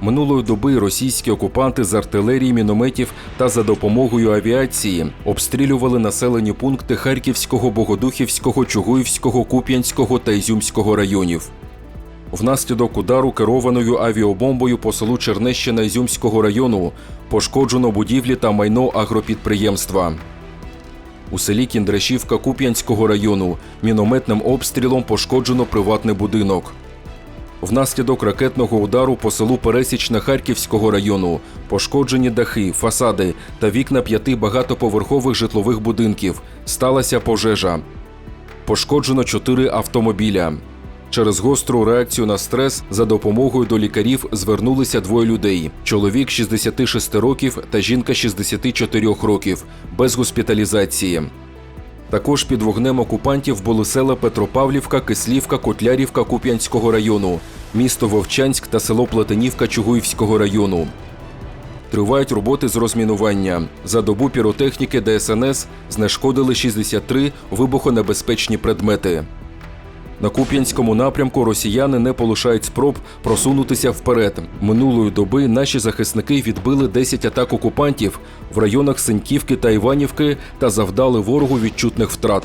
Минулої доби російські окупанти з артилерії, мінометів та за допомогою авіації обстрілювали населені пункти Харківського, Богодухівського, Чугуївського, Куп'янського та Ізюмського районів. Внаслідок удару керованою авіабомбою по селу Чернещина Ізюмського району пошкоджено будівлі та майно агропідприємства. У селі Кіндрашівка Куп'янського району мінометним обстрілом пошкоджено приватний будинок. Внаслідок ракетного удару по селу Пересічне Харківського району пошкоджені дахи, фасади та вікна п'яти багатоповерхових житлових будинків. Сталася пожежа. Пошкоджено чотири автомобіля. Через гостру реакцію на стрес за допомогою до лікарів звернулися двоє людей: чоловік 66 років та жінка 64 років без госпіталізації. Також під вогнем окупантів були села Петропавлівка, Кислівка, Котлярівка Куп'янського району, місто Вовчанськ та село Платинівка Чугуївського району. Тривають роботи з розмінування. За добу піротехніки ДСНС знешкодили 63 вибухонебезпечні предмети. На Куп'янському напрямку росіяни не полишають спроб просунутися вперед. Минулої доби наші захисники відбили 10 атак окупантів в районах Синьківки та Іванівки та завдали ворогу відчутних втрат.